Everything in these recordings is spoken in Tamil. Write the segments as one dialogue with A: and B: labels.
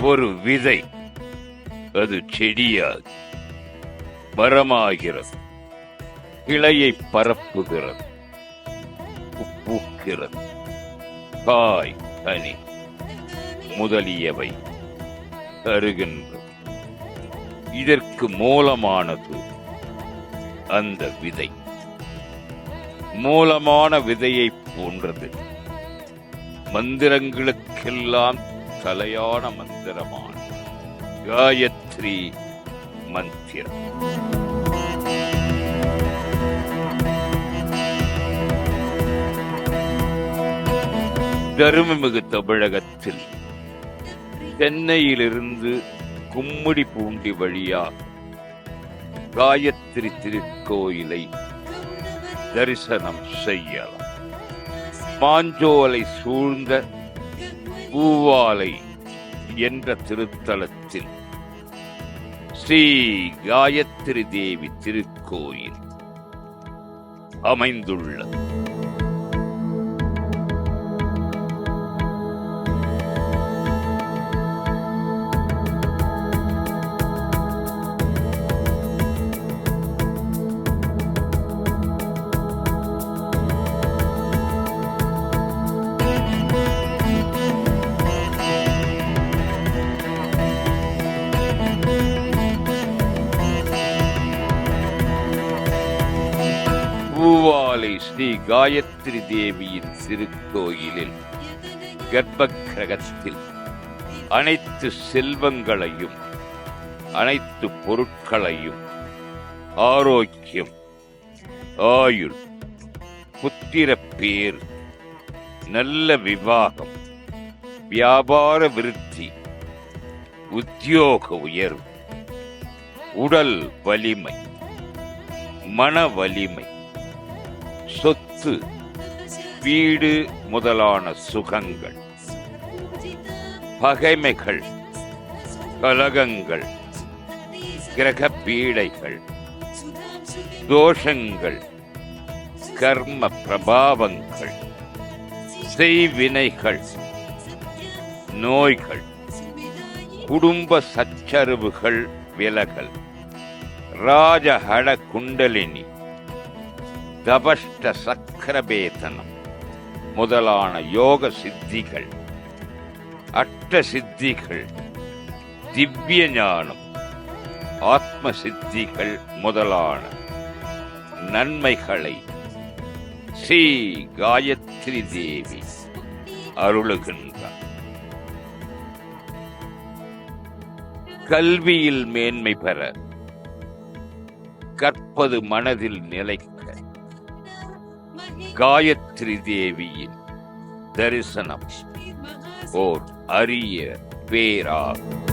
A: ஒரு விதை. அது செடியாகி மரமாகிறது. கிளையை பரப்புகிறது. பூக்கிறது காய் கனி முதலியவை தருகின்றது. இதற்கு மூலமானது அந்த விதை. மூலமான விதையை போன்றது. மந்திரங்களுக்கெல்லாம் தலையான மந்திரமான. காயத்ரி மந்திரம். தருமமிகு தமிழகத்தில் சென்னையிலிருந்து கும்மிடி பூண்டி வழியா காயத்ரி திருக்கோயிலை தரிசனம் செய்யலாம். மாஞ்சோலை சூழ்ந்த பூவாலை என்ற திருத்தலத்தில் ஸ்ரீ காயத்ரி தேவி திருக்கோயில் அமைந்துள்ளது. காயத்ரி தேவியின் திருக்கோயிலில் கர்ப்ப கிரகத்தில் அனைத்து செல்வங்களையும் அனைத்து பொருட்களையும் ஆரோக்கியம் ஆயுள் புத்திர பேர் நல்ல விவாகம் வியாபார விருத்தி உத்தியோக உயர்வு உடல் வலிமை மன வலிமை சொத்து வீடு முதலான சுகங்கள் பகைமைகள் கலகங்கள் கிரக பீடைகள் தோஷங்கள் கர்ம பிரபாவங்கள் செய்வினைகள் நோய்கள் குடும்ப சச்சரவுகள் விலகல் ராஜஹட குண்டலினி தபஷ்ட சக்கரபேதனம் முதலான யோக சித்திகள். அட்ட சித்திகள். திவ்ய ஞானம். ஆத்ம சித்திகள் முதலான நன்மைகளை. ஸ்ரீ காயத்ரி தேவி அருளுகின்றார். கல்வியில் மேன்மை பெற கற்பது மனதில் நிலை காயத்ரி தேவியின் தரிசனம். ஓர் அரிய பேராகும்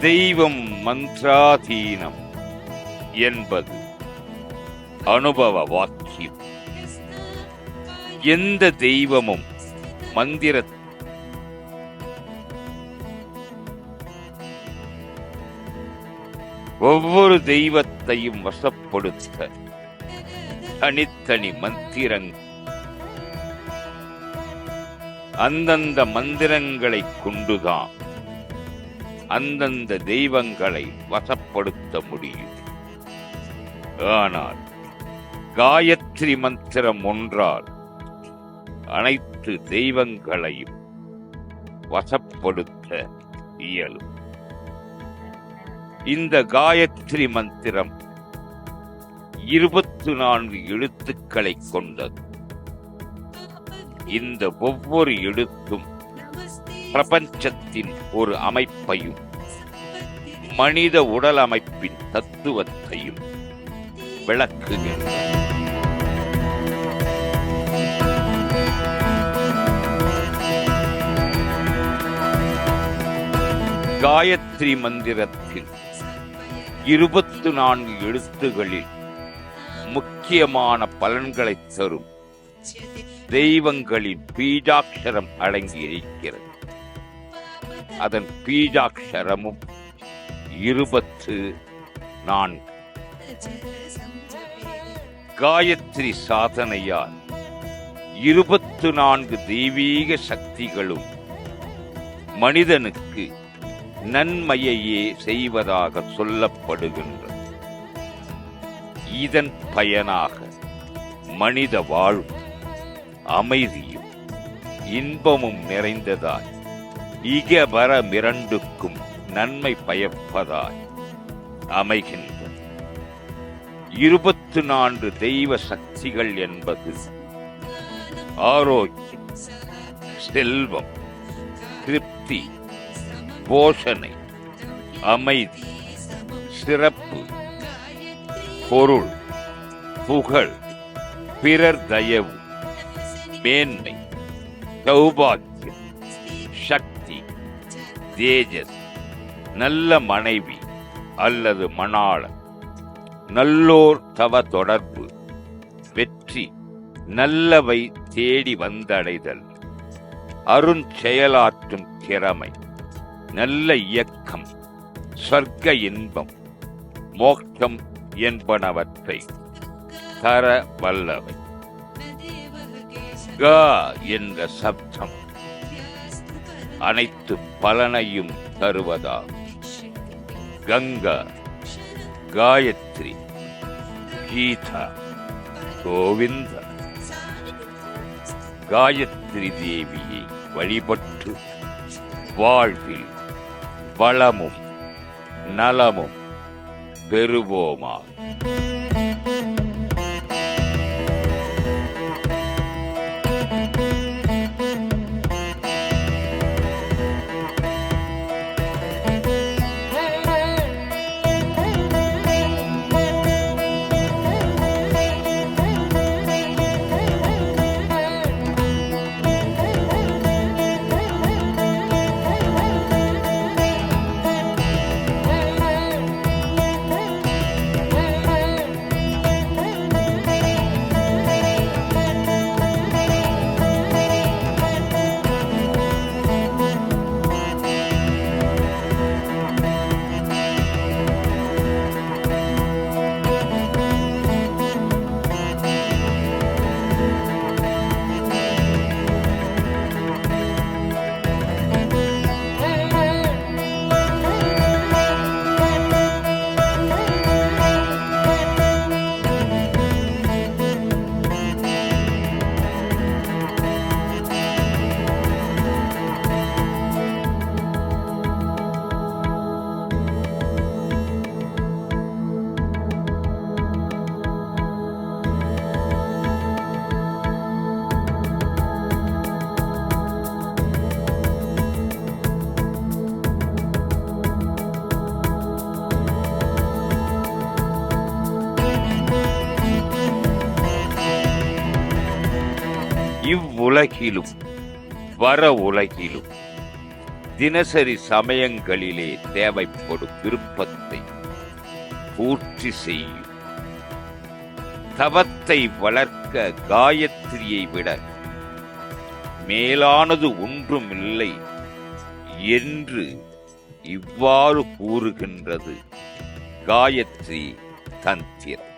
A: தெய்வம் மந்திராதீனம் என்பது அனுபவ வாக்கியம். எந்த தெய்வமும் மந்திர ஒவ்வொரு தெய்வத்தையும் வசப்படுத்த தனித்தனி மந்திரங்கள் அந்தந்த மந்திரங்களை கொண்டுதான் அந்தந்த தெய்வங்களை வசப்படுத்த முடியும். ஆனால் காயத்ரி மந்திரம் ஒன்றால் அனைத்து தெய்வங்களையும் வசப்படுத்த இயலும். இந்த காயத்ரி மந்திரம் இருபத்து நான்கு எழுத்துக்களை கொண்டது. இந்த ஒவ்வொரு எழுத்தும் பிரபஞ்சத்தின் ஒரு அமைப்பையும் மனித உடல் அமைப்பின் தத்துவத்தையும் விளக்குகின்றன காயத்ரி மந்திரத்தில் இருபத்து நான்கு எழுத்துகளில் முக்கியமான பலன்களை தரும் தெய்வங்களின் பீஜாட்சரம் அடங்கியிருக்கிறது. அதன் பீஜாட்சரமும் இருபத்து நான்கு. காயத்ரி சாதனையால் இருபத்து நான்கு தெய்வீக சக்திகளும் மனிதனுக்கு நன்மையையே செய்வதாக சொல்லப்படுகின்றது. இதன் பயனாக மனித வாழ்வு அமைதியும் இன்பமும் நிறைந்ததாய் இகபர மிரண்டுக்கும் நன்மை பயப்பதாய் அமைகின்றது. இருபத்து நான்கு தெய்வ சக்திகள் என்பது ஆரோக்கியம் செல்வம் திருப்தி போஷனை அமைதி சிறப்பு பொருள் புகழ் பிறர் தயவு மேன்மை சௌபாக்கியம் தேஜஸ் நல்ல மனைவி அல்லது மணாளன் நல்லோர் தவ தொடர்பு வெற்றி நல்லவை தேடி வந்தடைதல் அருஞ்செயலாற்றும் திறமை நல்ல இயக்கம் சொர்க்க இன்பம் மோட்சம் என்பனவற்றை தர வல்லவை. க என்ற சப்தம். அனைத்து பலனையும் தருவதாகும் கங்கா காயத்ரி கீதா கோவிந்த. காயத்ரி தேவியை வழிபட்டு வாழ்வில் வளமும் நலமும் பெறுவோமா? இவ்வுலகிலும் வர உலகிலும் தினசரி சமயங்களிலே தேவைப்படும் விருப்பத்தை பூர்த்தி செய்யும். தவத்தை வளர்க்க காயத்ரியை விட மேலானது ஒன்றுமில்லை என்று இவ்வாறு கூறுகின்றது. காயத்ரி தந்திரம்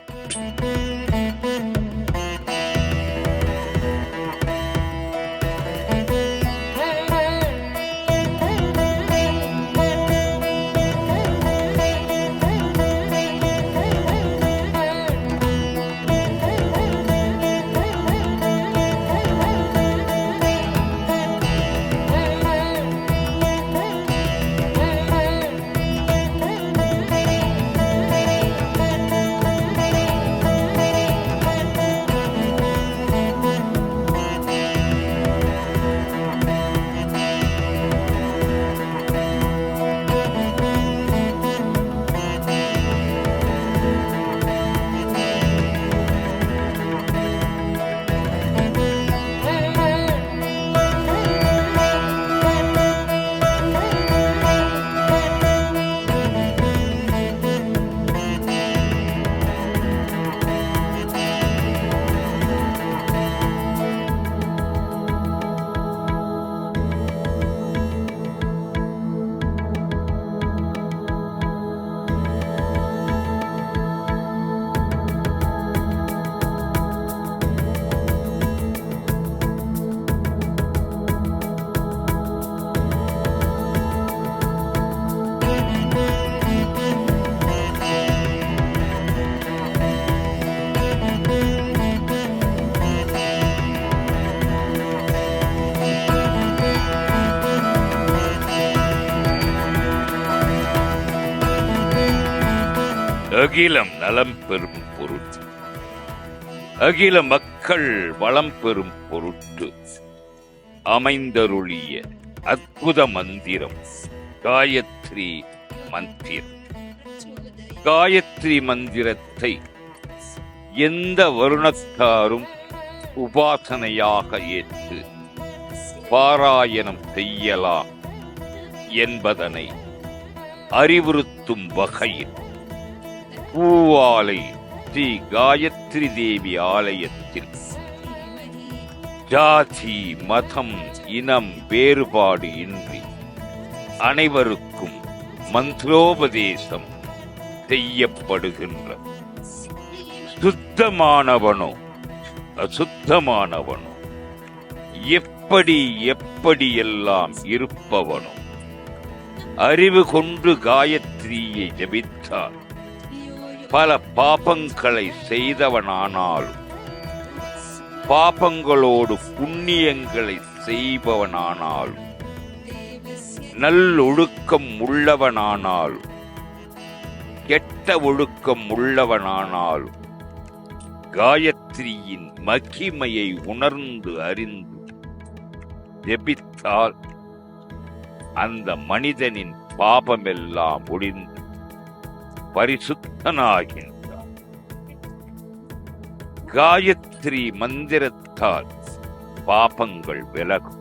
A: அகிலம் நலம் பெறும் பொருட்டு. அகில மக்கள் வளம் பெறும் பொருட்டு. அமைந்தருளிய அற்புத மந்திரம் காயத்ரி மந்திரம். காயத்ரி மந்திரத்தை எந்த வருணத்தாரும் உபாசனையாக ஏற்று பாராயணம் செய்யலாம் என்பதனை அறிவுறுத்தும் வகையில் பூவாலை ஸ்ரீ காயத்ரி தேவி ஆலயத்தில். ஜாதி மதம் இனம் வேறுபாடு இன்றி அனைவருக்கும் மந்திரோபதேசம் செய்யப்படுகின்ற சுத்தமானவனோ அசுத்தமானவனோ எப்படி எப்படியெல்லாம் இருப்பவனோ அறிவு கொண்டு காயத்ரியை ஜபித்தான் பல பாபங்களை செய்தவனானாலும் பாபங்களோடு புண்ணியங்களை செய்பவனானாலும் நல்லொழுக்கம் உள்ளவனானாலும் கெட்ட ஒழுக்கம் உள்ளவனானாலும் காயத்ரியின் மகிமையை உணர்ந்து அறிந்து ஜெபித்தால் அந்த மனிதனின் பாபமெல்லாம் ஒளிந்து பரிசுத்தனாகின்றார். காயத்ரி மந்திரத்தால் பாபங்கள் விலகும்.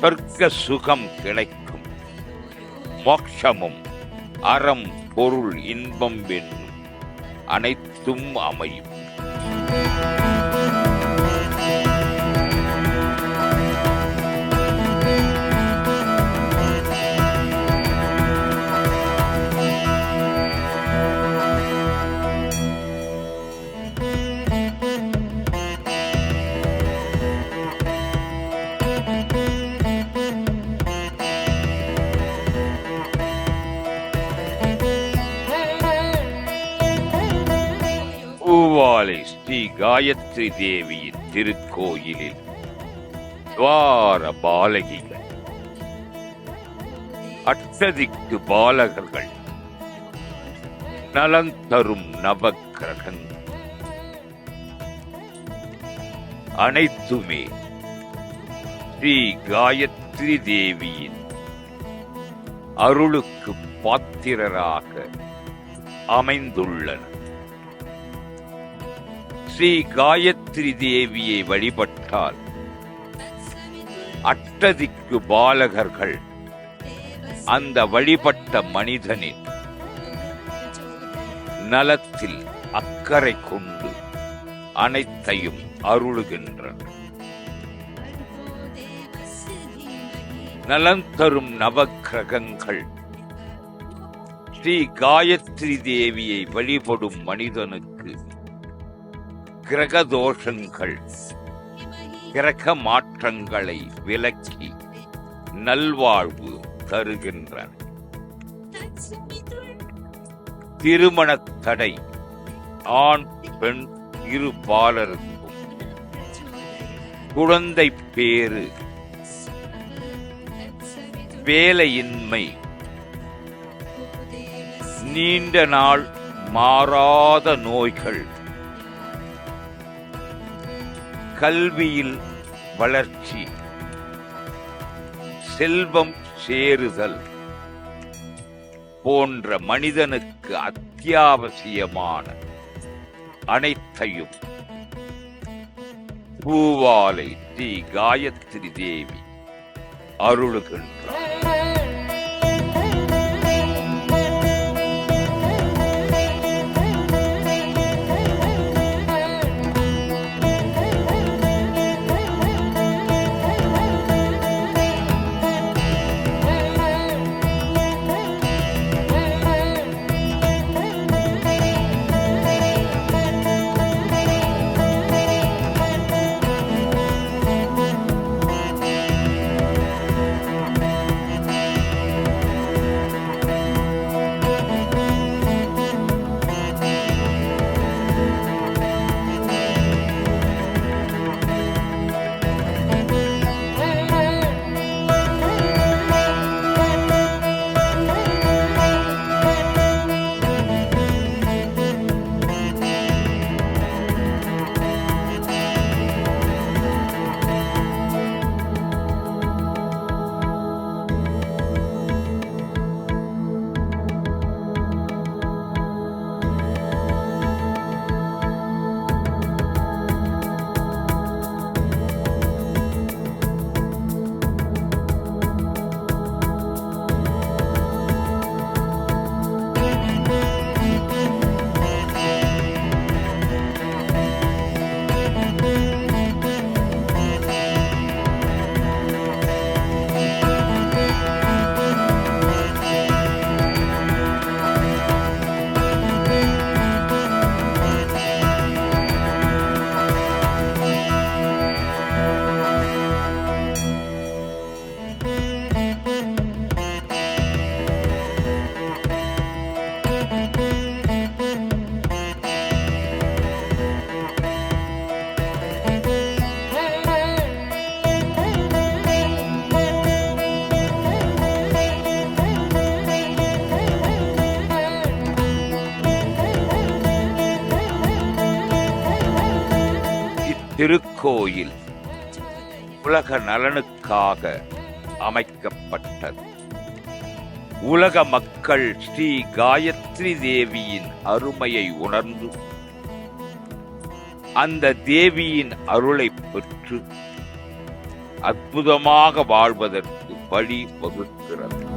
A: சொர்க்க சுகம் கிடைக்கும் மோட்சமும் அறம் பொருள் இன்பம் என்னும் அனைத்தும் அமையும். காயத்ரி தேவியின் திருக்கோயிலில். துவார பாலகிகள். அட்டதிக்கு பாலகர்கள். நலன் தரும் நவக்கிரகங்கள் அனைத்துமே ஸ்ரீ காயத்ரி தேவியின் அருளுக்கு பாத்திரராக அமைந்துள்ளன. ஸ்ரீ காயத்ரி தேவியை வழிபட்டால் அட்டதிக்கு பாலகர்கள் அந்த வழிபட்ட மனிதனின் நலத்தில் அக்கறை கொண்டு அனைத்தையும் அருளுகின்றனர். நலன் தரும் நவக்கிரகங்கள். ஸ்ரீ காயத்ரி தேவியை வழிபடும் மனிதனுக்கு கிரக தோஷங்கள் கிரக மாற்றங்களை விலக்கி நல்வாழ்வு தருகின்றன. திருமண தடை ஆண் பெண் இரு பாலருக்கும். குழந்தை பேறு வேலையின்மை நீண்ட நாள் மாறாத நோய்கள். கல்வியில் வளர்ச்சி செல்வம் சேருதல் போன்ற மனிதனுக்கு அத்தியாவசியமான அனைத்தையும் பூவாலை ஸ்ரீ காயத்ரி தேவி அருளுகின்றார். திருக்கோயில் உலக நலனுக்காக அமைக்கப்பட்டது. உலக மக்கள் ஸ்ரீ காயத்ரி தேவியின் அருமையை உணர்ந்து அந்த தேவியின் அருளை பெற்று அற்புதமாக வாழ்வதற்கு வழி வகுக்கிறது.